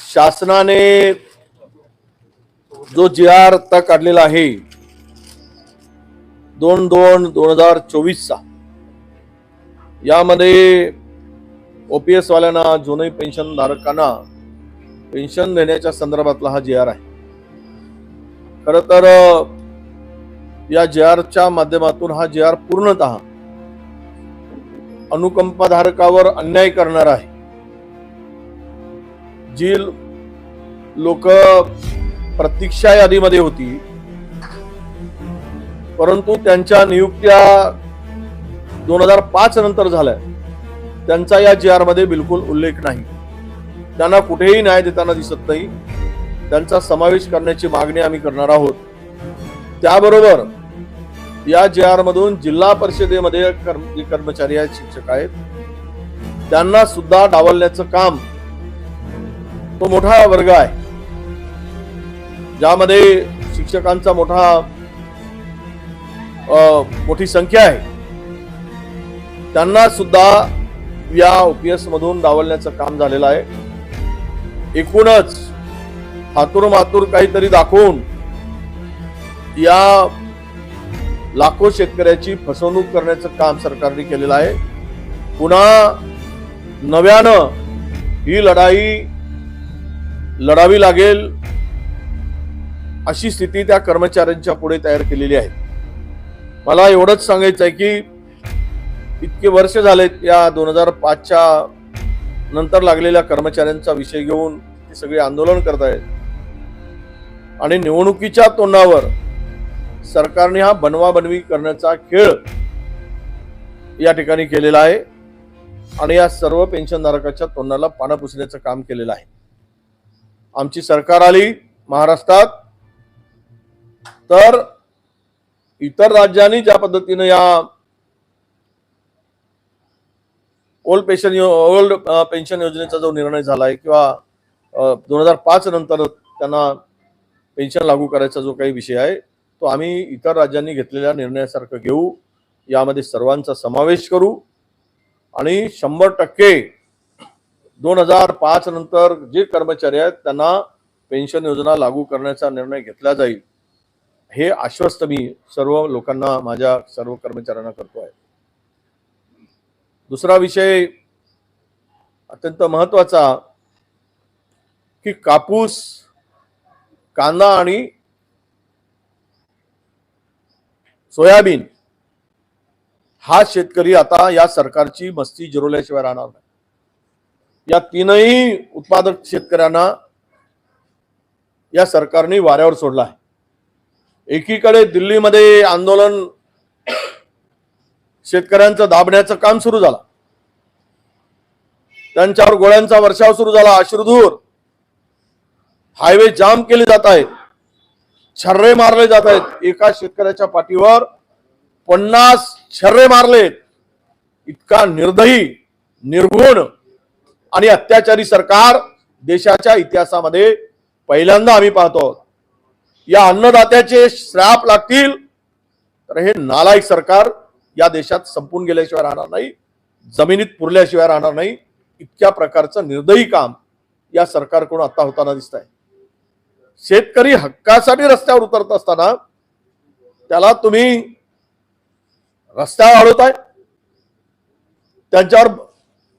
शासनाने जो जी आर आता काढलेला आहे दोन दोन दोन हजार चोवीसचा यामध्ये ओपीएस वाल्यांना जुने पेन्शन धारकांना पेन्शन देण्याच्या संदर्भातला हा जी आर आहे. खर तर या जी आरच्या माध्यमातून हा जी आर पूर्णतः अनुकंपाधारकावर अन्याय करणार आहे. जी लोक प्रतीक्षा यादीमध्ये होती परंतु त्यांच्या नियुक्त्या दोन हजार पाच नंतर झाल्या. त्यांचा या जी आरमध्ये बिलकुल उल्लेख नाही. त्यांना कुठेही न्याय देताना दिसत नाही. त्यांचा समावेश करण्याची मागणी आम्ही करणार आहोत. त्याबरोबर या जे आर मधून जिल्हा परिषदेमध्ये कर्म- कर्मचारी आहेत शिक्षक आहेत त्यांना सुद्धा डावलण्याचं काम तो मोठा वर्ग आहे. ज्यामध्ये शिक्षकांचा मोठा मोठी संख्या आहे. त्यांना सुद्धा या ओपीएस मधून डावलण्याचं काम झालेलं आहे. एकूणच हातूर मातूर काहीतरी दाखवून या लाखो शेतकऱ्याची फसवणूक करण्याचं काम सरकारने केलेलं आहे. पुन्हा नव्यानं ही लढाई लढावी लागेल अशी स्थिती त्या कर्मचाऱ्यांच्या पुढे तयार केलेली आहे. मला एवढंच सांगायचं आहे की इतके वर्ष झालेत या दोन हजार पाचच्या नंतर लागलेल्या कर्मचाऱ्यांचा विषय घेऊन ते सगळे आंदोलन करत आहेत आणि निवडणुकीच्या तोंडावर सरकारने हा बनवाबनवी करण्याचा खेळ या ठिकाणी केलेला आहे. आणि या सर्व पेन्शनधारकाच्या तोंडाला पानं पुसण्याचं काम केलेलं आहे. आमची सरकार आली महाराष्ट्रात तर इतर राज्यांनी ज्या पद्धतीनं या ओल्ड पेन्शन ओल्ड पेन्शन योजनेचा जो निर्णय झाला आहे किंवा दोन हजार पाच नंतर त्यांना पेन्शन लागू करायचा जो काही विषय आहे तो आम्ही इतर राज्यांनी घेतलेल्या निर्णयासारखं घेऊ. यामध्ये सर्वांचा समावेश करू आणि शंभर टक्के दोन हजार पाच नंतर जे कर्मचारी आहेत त्यांना पेन्शन योजना लागू करण्याचा निर्णय घेतला जाईल. हे आश्वस्त मी सर्व लोकांना माझ्या सर्व कर्मचाऱ्यांना करतो आहे. दुसरा विषय अत्यंत महत्त्वाचा की कापूस कांदा आणि सोयाबीन हा शेतकरी आता या सरकारची मस्ती जिरवल्याशिवाय राहणार नाही. या तीनही उत्पादक शेतकऱ्यांना या सरकारने वाऱ्यावर सोडला आहे. एकीकडे दिल्लीमध्ये आंदोलन शेतकऱ्यांचं दाबण्याचं काम सुरू झालं. त्यांच्यावर गोळ्यांचा वर्षाव सुरू झाला. अश्रुधूर हायवे जाम केले जात आहेत. छर्रे मारले जात आहेत. एका शेतकऱ्याच्या पाठीवर पन्नास छर्रे मारलेत. इतका निर्दयी निर्गुण आणि अत्याचारी सरकार देशाच्या इतिहासामध्ये पहिल्यांदा आम्ही पाहतो. या अन्नदात्याचे श्राप लागतील तर हे नालायक सरकार या देशात संपून गेल्याशिवाय राहणार नाही जमिनीत पुरल्याशिवाय राहणार नाही. इतक्या प्रकारचं निर्दयी काम या सरकारकडून आता होताना दिसत आहे शेतकरी हक्कासाठी रस्त्यावर उतरत असताना त्याला तुम्ही रस्त्यावर अडवताय. त्यांच्यावर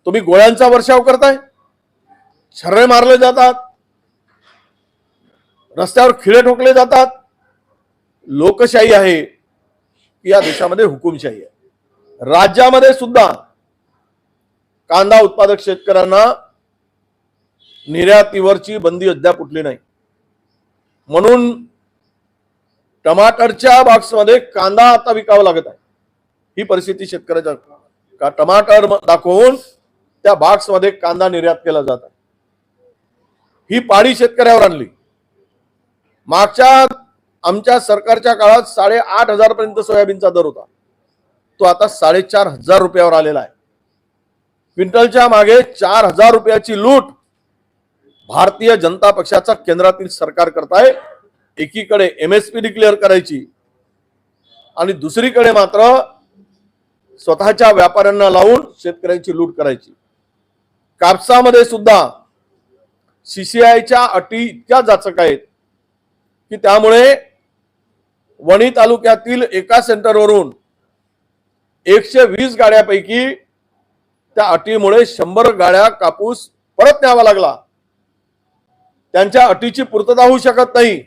तुम्ही गोळ्यांचा वर्षाव करताय? छर्रे मारले जातात. रस्त्यावर खिळे ठोकले जातात. लोकशाही आहे. की या देशामध्ये हुकुमशाही आहे. राज्यामध्ये सुद्धा कांदा उत्पादक शेतकऱ्यांना निर्यातीवरची बंदी अद्याप उठली नाही. म्हणून टमाटरच्या बॉक्समध्ये कांदा आता विकावा लागत आहे. ही परिस्थिती शेतकऱ्याच्या का टमाटर दाखवून त्या बॉक्समध्ये कांदा निर्यात केला जात आहे. ही पाळी शेतकऱ्यावर आणली. मागच्या आमच्या सरकारच्या काळात साडेआठ हजार पर्यंत सोयाबीनचा दर होता. तो आता साडेचार हजार रुपयावर आलेला आहे. क्विंटलच्या मागे चार हजार रुपयाची लूट भारतीय जनता पक्षाचा केंद्रातील सरकार करताय. एकीकडे एमएसपी डिक्लेअर करायची आणि दुसरीकडे मात्र स्वतःच्या व्यापाऱ्यांना लावून शेतकऱ्यांची लूट करायची. कापसामध्ये सुद्धा सीसीआयच्या अटी इतक्या जाचक आहेत की त्यामुळे वणी तालुक्यातील एका सेंटरवरून एकशे वीस गाड्यापैकी त्या अटीमुळे शंभर गाड्या कापूस परत न्यावा लागला. त्यांच्या अटीची पूर्तता होऊ शकत नाही.